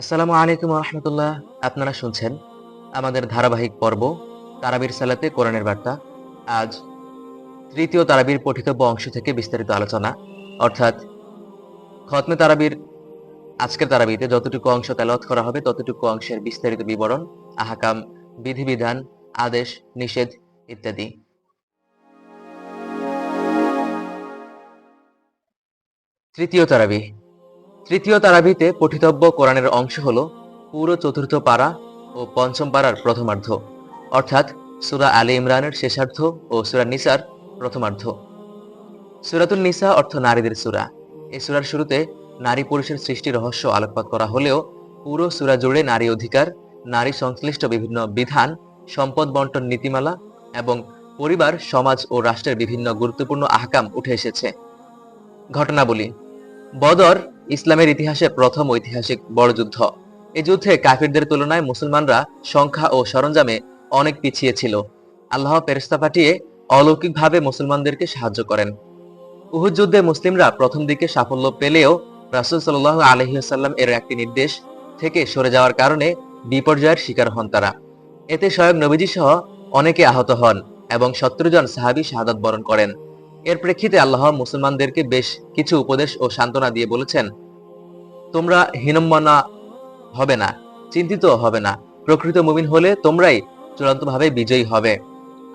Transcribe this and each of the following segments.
আসসালামু আলাইকুম রহমতুল্লাহ আপনারা শুনছেন আমাদের ধারাবাহিক পর্ব তারাবির সালাতে কোরআনের বার্তা। আজ তৃতীয় তারাবির পঠিতব্য অংশ থেকে বিস্তারিত আলোচনা। অর্থাৎ খতমে তারাবির আজকের তারাবিতে যতটুকু অংশ তেলাওয়াত করা হবে, ততটুকু অংশের বিস্তারিত বিবরণ, আহাকাম, বিধিবিধান, আদেশ, নিষেধ ইত্যাদি। তৃতীয় তারাবি তৃতীয় তারাবিতে পঠিতব্য কোরআনের অংশ হল পুরো চতুর্থ পাড়া ও পঞ্চম পারার প্রথমার্ধ, অর্থাৎ সুরা আলী ইমরানের শেষার্ধ ও সুরা নিসার প্রথমার্ধ। সুরাতুল নিসা অর্থ নারীদের সুরা। এই সুরার শুরুতে নারী পুরুষের সৃষ্টি রহস্য আলোকপাত করা হলেও পুরো সুরা জুড়ে নারী অধিকার, নারী সংশ্লিষ্ট বিভিন্ন বিধান, সম্পদ বন্টন নীতিমালা এবং পরিবার, সমাজ ও রাষ্ট্রের বিভিন্ন গুরুত্বপূর্ণ আহকাম উঠে এসেছে। ঘটনাবলী, বদর ইসলামের ইতিহাসে প্রথম ঐতিহাসিক বড় যুদ্ধ এই যুদ্ধে কাফিরদের তুলনায় মুসলমানরা সংখ্যা ও সরঞ্জামে অনেক পিছিয়ে ছিল। আল্লাহ ফেরেস্তা পাঠিয়ে অলৌকিকভাবে মুসলমানদেরকে সাহায্য করেন। উহুদ যুদ্ধে মুসলিমরা প্রথম দিকে সাফল্য পেলেও রাসুল সাল আলহিহাল্লাম এর একটি নির্দেশ থেকে সরে যাওয়ার কারণে বিপর্যয়ের শিকার হন তারা। এতে স্বয়ং নবীজি সহ অনেকে আহত হন এবং সত্তর জন সাহাবি শাহাদাত বরণ করেন। এর প্রেক্ষিতে আল্লাহ মুসলমানদেরকে বেশ কিছু উপদেশ ও সান্ত্বনা দিয়ে বলেছেন, তোমরা হীনম্মনা হবে না, চিন্তিত হবে না। প্রকৃত মুমিন হলে তোমরাই চূড়ান্তভাবে বিজয়ী হবে।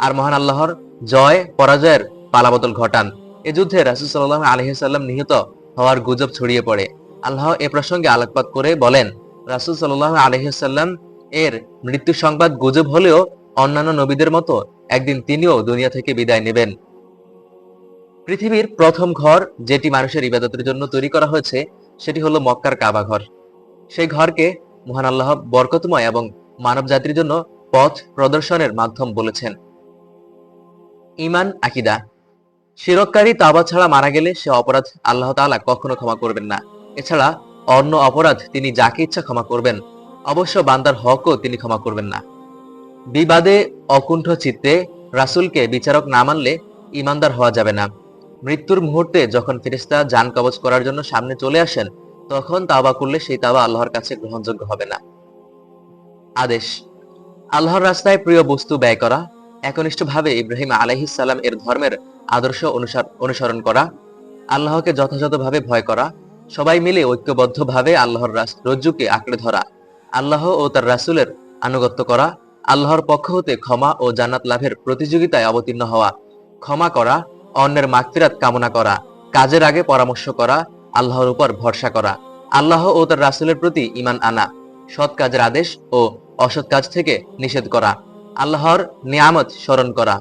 আর মহান আল্লাহর জয়, পরাজয়ের পালাবদল ঘটান। এ যুদ্ধে রাসুল সাল্লাহ আলহিসাল্লাম নিহত হওয়ার গুজব ছড়িয়ে পড়ে। আল্লাহ এ প্রসঙ্গে আলোকপাত করে বলেন, রাসুল সাল্লাহ আলহিসাল্লাম এর মৃত্যু সংবাদ গুজব হলেও অন্যান্য নবীদের মতো একদিন তিনিও দুনিয়া থেকে বিদায় নেবেন। পৃথিবীর প্রথম ঘর যেটি মানুষের ইবাদতের জন্য তৈরি করা হয়েছে, সেটি হলো মক্কার কাবা ঘর। সেই ঘরকে মহান আল্লাহ বরকতময় এবং মানব জাতির জন্য পথ প্রদর্শনের মাধ্যম বলেছেন। ইমান আকিদা। শিরককারী তাবা ছাড়া মারা গেলে সে অপরাধ আল্লাহ তাআলা কখনো ক্ষমা করবেন না। এছাড়া অন্য অপরাধ তিনি যাকে ইচ্ছা ক্ষমা করবেন, অবশ্য বান্দার হকও তিনি ক্ষমা করবেন না। বিবাদে, অকুণ্ঠ চিত্তে রাসূলকে বিচারক না মানলে ইমানদার হওয়া যাবে না। মৃত্যুর মুহূর্তে যখন ফেরেশতা যান কবজ করার জন্য সামনে চলে আসেন, তখন তাওবা করলে সেই তাওবা আল্লাহর কাছে গ্রহণযোগ্য হবে না। আদেশ, আল্লাহর রাস্তায় প্রিয় বস্তু ব্যয় করা, একনিষ্ঠভাবে ইব্রাহিম সালাম এর ধর্মের আদর্শ অনুসার অনুসরণ করা, আল্লাহকে যথাযথভাবে ভয় করা, সবাই মিলে ঐক্যবদ্ধভাবে আল্লাহর রজ্জুকে আঁকড়ে ধরা, আল্লাহ ও তার রাসূলের আনুগত্য করা, আল্লাহর পক্ষ হতে ক্ষমা ও জান্নাত লাভের প্রতিযোগিতায় অবতীর্ণ হওয়া, ক্ষমা করা অন্যের মাগফিরাত কামনা করা, কাজের আগে পরামর্শ করা, আল্লাহর উপর ভরসা করা। আল্লাহ ও তার রাসূলের প্রতি ঈমান আনা, সৎ কাজের আদেশ ও অসৎ কাজ থেকে নিষেধ করা, আল্লাহর নিয়ামত স্মরণ করা,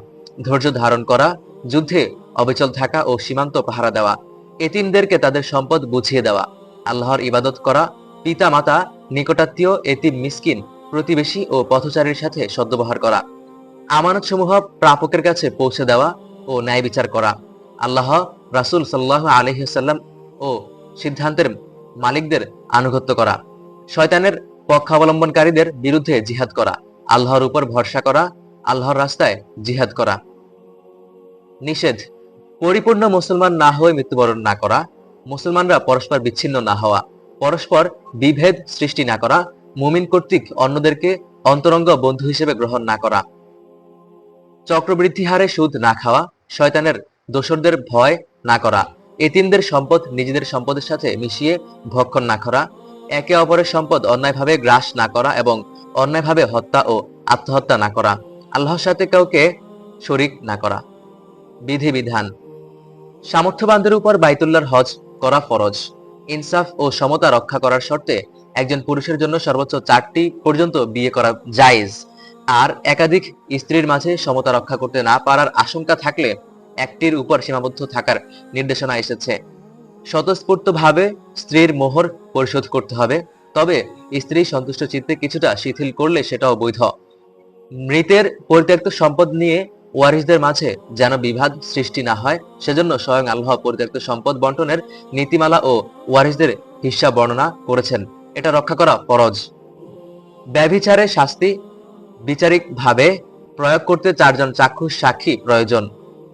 ধৈর্য ধারণ করা, যুদ্ধে অবিচল থাকা ও সীমান্ত পাহারা দেওয়া, এতিমদেরকে তাদের সম্পদ বুঝিয়ে দেওয়া, আল্লাহর ইবাদত করা পিতা মাতা নিকটাত্মীয়, এতিম, মিসকিন, প্রতিবেশী ও পথচারীর সাথে সদ্ব্যবহার করা আমানত সমূহ প্রাপকের কাছে পৌঁছে দেওয়া ও ন্যায় বিচার করা। আল্লাহ রাসূল সাল্লাহ আলহিহাল্লাম ও সিদ্ধান্তের মালিকদের আনুগত্য করা। শয়তানের পক্ষাবলম্বনকারীদের বিরুদ্ধে জিহাদ করা। আল্লাহর উপর ভরসা করা। আল্লাহর রাস্তায় জিহাদ করা। নিষেধ। পরিপূর্ণ মুসলমান না হয়ে মৃত্যুবরণ না করা। মুসলমানরা পরস্পর বিচ্ছিন্ন না হওয়া। পরস্পর বিভেদ সৃষ্টি না করা। মুমিন কর্তৃক অন্যদেরকে অন্তরঙ্গ বন্ধু হিসেবে গ্রহণ না করা। চক্রবৃদ্ধি হারে সুদ না খাওয়া, শয়তানের দোসরদের ভয় না করা, এতিমদের সম্পদ নিজেদের সম্পদের সাথে মিশিয়ে ভক্ষণ না করা, একে অপরের সম্পদ অন্যায়ভাবে গ্রাস না করা এবং অন্যায়ভাবে হত্যা ও আত্মহত্যা না করা, আল্লাহর সাথে কাউকে শরিক না করা। বিধিবিধান, সামর্থ্যবানদের উপর বাইতুল্লাহর হজ করা ফরজ। ইনসাফ ও সমতা রক্ষা করার শর্তে একজন পুরুষের জন্য সর্বোচ্চ চারটি পর্যন্ত বিয়ে করা জায়েজ। আর একাধিক স্ত্রীর মাঝে সমতা রক্ষা করতে না পারার আশঙ্কা থাকলে একটির উপর সীমাবদ্ধ থাকার নির্দেশনা এসেছে। স্বতঃস্ফূর্তভাবে স্ত্রীর মোহর পরিশোধ করতে হবে, তবে স্ত্রী সন্তুষ্ট চিত্তে কিছুটা শিথিল করলে সেটাও বৈধ। মৃতের পরিত্যক্ত সম্পদ নিয়ে ওয়ারিসদের মাঝে যেন বিভাদ সৃষ্টি না হয়, সেজন্য স্বয়ং আল্লাহ পরিত্যক্ত সম্পদ বন্টনের নীতিমালা ও ওয়ারিসদের হিসাব বর্ণনা করেছেন। এটা রক্ষা করা ফরজ। ব্যভিচারে শাস্তি বিচারিকভাবে প্রয়োগ করতে চারজন চাক্ষুষ সাক্ষী প্রয়োজন।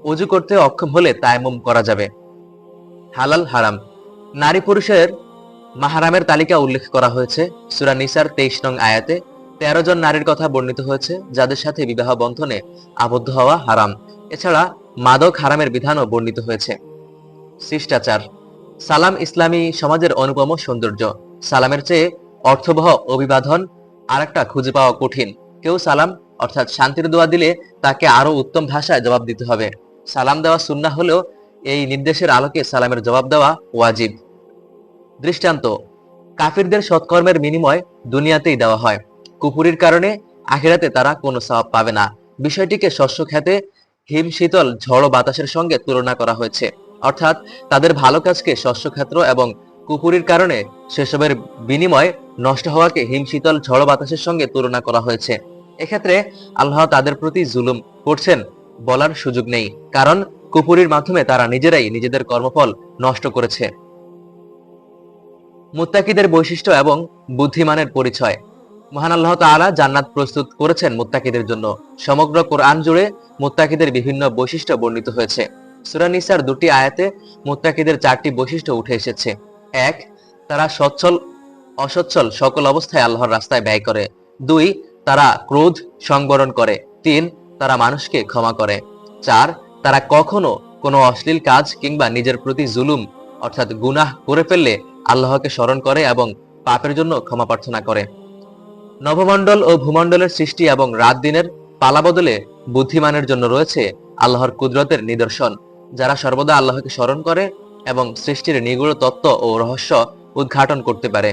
অজু করতে অক্ষম হলে তায়াম্মুম করা যাবে। হালাল হারাম। নারী পুরুষের মাহারামের তালিকা উল্লেখ করা হয়েছে। সুরা নিসার তেইশ নং আয়াতে তেরো জন নারীর কথা বর্ণিত হয়েছে, যাদের সাথে বিবাহ বন্ধনে আবদ্ধ হওয়া হারাম। এছাড়া মাদক হারামের বিধানও বর্ণিত হয়েছে। শিষ্টাচার। সালাম ইসলামী সমাজের অনুপম সৌন্দর্য। সালামের চেয়ে অর্থবহ অভিবাদন আর একটা খুঁজে পাওয়া কঠিন। কেউ সালাম, অর্থাৎ শান্তির দোয়া দিলে তাকে আরও উত্তম ভাষায় জবাব দিতে হবে। সালাম দেওয়া সুন্না হলেও এই নির্দেশের আলোকে সালামের জবাব দেওয়া ওয়াজিব। দৃষ্টান্ত, কাফিরদের সৎকর্মের বিনিময় দুনিয়াতেই দেওয়া হয়। কুপুরির কারণে আখিরাতে তারা কোনো সওয়াব পাবে না। বিষয়টিকে শস্য খেতে হিম শীতল ঝড় বাতাসের সঙ্গে তুলনা করা হয়েছে। অর্থাৎ তাদের ভালো কাজকে শস্য ক্ষেত্র এবং কুপুরির কারণে সেসবের বিনিময় নষ্ট হওয়াকে হিম শীতল ঝড় বাতাসের সঙ্গে তুলনা করা হয়েছে। এক্ষেত্রে আল্লাহ তাদের প্রতি জুলুম করছেন বলার সুযোগ নেই, কারণ কুপুরির মাধ্যমে তারা নিজেরাই নিজেদের কর্মফল নষ্ট করেছে। মুত্তাকিদের বৈশিষ্ট্য এবং বুদ্ধিমানের পরিচয়। মহান আল্লাহ তাআলা জান্নাত প্রস্তুত করেছেন মুত্তাকিদের জন্য। সমগ্র কোরআন জুড়ে মুত্তাকিদের বিভিন্ন বৈশিষ্ট্য বর্ণিত হয়েছে। সূরা নিসার দুটি আয়াতে মুত্তাকিদের চারটি বৈশিষ্ট্য উঠে এসেছে। এক, তারা সচ্ছল, অসচ্ছল সকল অবস্থায় আল্লাহর রাস্তায় ব্যয় করে। দুই, তারা ক্রোধ সংবরণ করে। তিন, তারা মানুষকে ক্ষমা করে। চার, তারা কখনো কোনো অশ্লীল কাজ কিংবা নিজের প্রতি জুলুম, অর্থাৎ গুনাহ করে ফেললে আল্লাহকে স্মরণ করে এবং পাপের জন্য ক্ষমা প্রার্থনা করে। নবমণ্ডল ও ভূমণ্ডলের সৃষ্টি এবং রাত দিনের পালা বদলে বুদ্ধিমানের জন্য রয়েছে আল্লাহর কুদরতের নিদর্শন, যারা সর্বদা আল্লাহকে স্মরণ করে এবং সৃষ্টির নিগুড় তত্ত্ব ও রহস্য উদ্ঘাটন করতে পারে।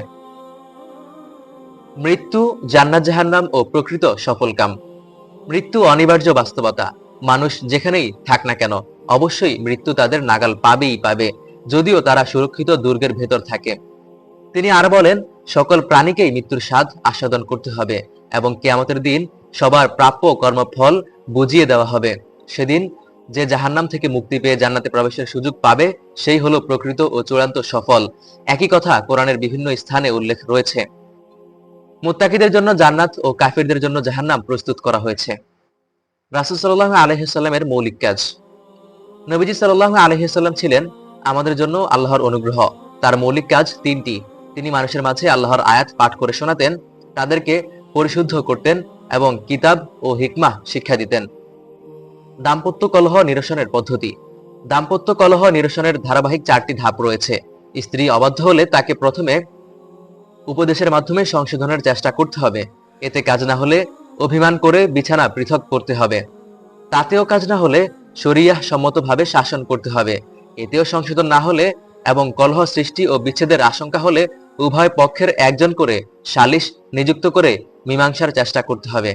মৃত্যু জান্নাত জাহান্নাম ও প্রকৃত সফলকাম মৃত্যু অনিবার্য বাস্তবতা। মানুষ যেখানেই থাক না কেন, অবশ্যই মৃত্যু তাদের নাগাল পাবেই পাবে, যদিও তারা সুরক্ষিত দুর্গের ভেতর থাকে। তিনি আর বলেন, সকল প্রাণীকেই মৃত্যুর স্বাদ আস্বাদন করতে হবে এবং কেয়ামতের দিন সবার প্রাপ্য কর্মফল বুঝিয়ে দেওয়া হবে। সেদিন যে জাহান্নাম থেকে মুক্তি পেয়ে জান্নাতে প্রবেশের সুযোগ পাবে, সেই হলো প্রকৃত ও চূড়ান্ত সফল। একই কথা কোরআনের বিভিন্ন স্থানে উল্লেখ রয়েছে। মুত্তাকিদের জন্য জান্নাত ও কাফিরদের জন্য জাহান্নাম প্রস্তুত করা হয়েছে। রাসুল সাল্লাহ আলহিসাল্লামের মৌলিক কাজ। নবীজি সাল্লাহ আলহিসাল্লাম ছিলেন আমাদের জন্য আল্লাহর অনুগ্রহ। তার মৌলিক কাজ তিনটি। তিনি মানুষের মাঝে আল্লাহর আয়াত পাঠ করে শোনাতেন, তাদেরকে পরিশুদ্ধ করতেন এবং কিতাব ও হিকমাহ শিক্ষা দিতেন। দাম্পত্য কলহ নিরসনের পদ্ধতি। দাম্পত্য কলহ নিরসনের ধারাবাহিক চারটি ধাপ রয়েছে। স্ত্রী অবাধ্য হলে তাকে প্রথমে উপদেশের মাধ্যমে সংশোধনের চেষ্টা করতে হবে। এতে কাজ না হলে অভিমান করে বিছানা পৃথক করতে হবে। তাতেও কাজ না হলে শরিয়াহ সম্মতভাবে শাসন করতে হবে। এতেও সংশোধন না হলে এবং কলহ সৃষ্টি ও বিচ্ছেদের আশঙ্কা হলে উভয় পক্ষের একজন করে সালিশ নিযুক্ত করে মীমাংসার চেষ্টা করতে হবে।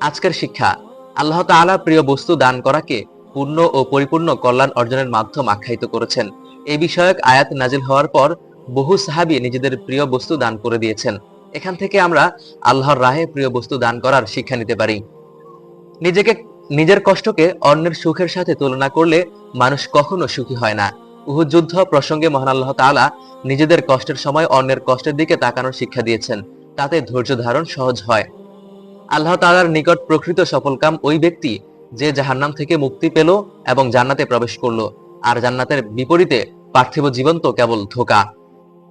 আজকের শিক্ষা। আল্লাহ তাআলা প্রিয় বস্তু দান করাকে পূর্ণ ও পরিপূর্ণ কল্যাণ অর্জনের মাধ্যম আখ্যায়িত করেছেন। এই বিষয়ক আয়াত নাজিল হওয়ার পর বহু সাহাবী নিজেদের প্রিয় বস্তু দান করে দিয়েছেন। এখান থেকে আমরা আল্লাহর রাহে প্রিয় বস্তু দান করার শিক্ষা নিতে পারি। নিজেকে, নিজের কষ্টকে অন্যের সুখের সাথে তুলনা করলে মানুষ কখনো সুখী হয় না। উহুদ যুদ্ধ প্রসঙ্গে মহান আল্লাহ তাআলা নিজেদের কষ্টের সময় অন্যের কষ্টের দিকে তাকানোর শিক্ষা দিয়েছেন। তাতে ধৈর্য ধারণ সহজ হয়। আল্লাহ তাআলার নিকট প্রকৃত সফলকাম ওই ব্যক্তি যে জাহান্নাম থেকে মুক্তি পেল এবং জান্নাতে প্রবেশ করল। আর জান্নাতের বিপরীতে পার্থিব জীবন তো কেবল ধোকা।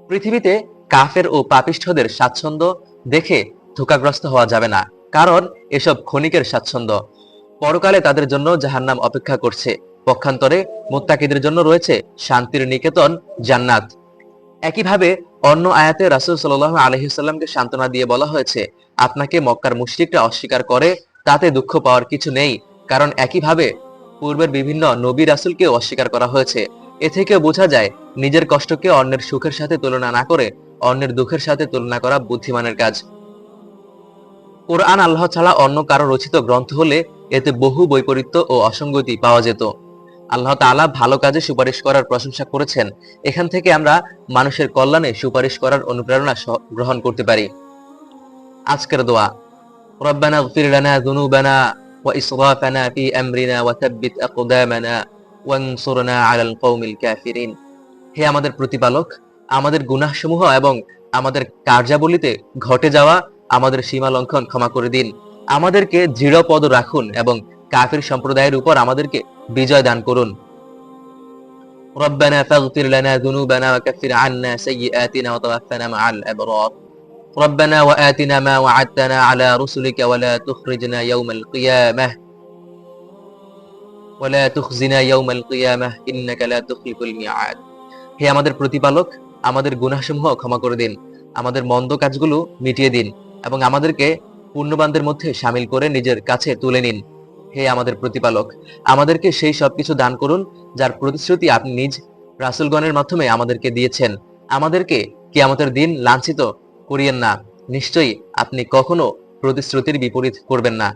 পৃথিবীতে কাফের ও পাপিষ্ঠদের স্বাচ্ছন্দ্য দেখে ধোকাগ্রস্ত হওয়া যাবে না, কারণ এসব ক্ষণিকের স্বাচ্ছন্দ্য। পরকালে তাদের জন্য জাহান্নাম অপেক্ষা করছে। পক্ষান্তরে মোত্তাকিদের জন্য রয়েছে শান্তির নিকেতন জান্নাত। একইভাবে অন্য আয়াতে রাসুল সাল্লাহ আলহিসাল্লামকে সান্ত্বনা দিয়ে বলা হয়েছে আপনাকে মক্কার মুশরিকরা অস্বীকার করে, তাতে দুঃখ পাওয়ার কিছু নেই। কারণ একইভাবে পূর্বের বিভিন্ন নবী রাসুলকে অস্বীকার করা হয়েছে। এ থেকে বোঝা যায়, নিজের কষ্টকে অন্যের সুখের সাথে তুলনা না করে অন্যের দুঃখের সাথে তুলনা করা বুদ্ধিমানের কাজ। কোরআন আল্লাহ ছাড়া অন্য কারও রচিত গ্রন্থ হলে এতে বহু বৈপরীত্য ও অসঙ্গতি পাওয়া যেত। আল্লাহ তাআলা ভালো কাজে সুপারিশ করার প্রশংসা করেছেন। এখান থেকে আমরা মানুষের কল্যাণে সুপারিশ করার অনুপ্রেরণা গ্রহণ করতে পারি। আজকের দোয়া ربنا اغفر لنا ذنوبنا وإسرافنا في أمرنا وثبت أقدامنا وانصرنا على القوم الكافرين হে আমাদের প্রতিপালক আমাদের গুনাহসমূহ এবং আমাদের কার্যাবলীতে ঘটে যাওয়া আমাদের সীমা লঙ্ঘন ক্ষমা করে দিন আমাদেরকে দৃঢ় পদ রাখুন এবং কাফির সম্প্রদায়ের উপর আমাদেরকে বিজয় দান করুন ربنا فاغفر لنا ذنوبنا وكفر عنا سيئاتنا وتوفنا مع الأبرار ربنا وآتنا ما وعدتنا على رسلك ولا تخرجنا يوم القيامة ولا تخزنا يوم القيامة إنك لا تخلف الميعاد হে আমাদের প্রতিপালক আমাদের গুনাহসমূহ ক্ষমা করে দিন আমাদের মন্দ কাজগুলো মিটিয়ে দিন এবং আমাদেরকে পুণ্যবানদের মধ্যে সামিল করে নিজের কাছে তুলে নিন হে আমাদের প্রতিপালক আমাদেরকে সেই সবকিছু দান করুন যার প্রতিশ্রুতি আপনি নিজ রাসুলগণের মাধ্যমে আমাদেরকে দিয়েছেন আমাদেরকে কিয়ামতের দিন লাঞ্ছিত করিয়েন না। নিশ্চয়ই আপনি কখনো প্রতিশ্রুতির বিপরীত করবেন না।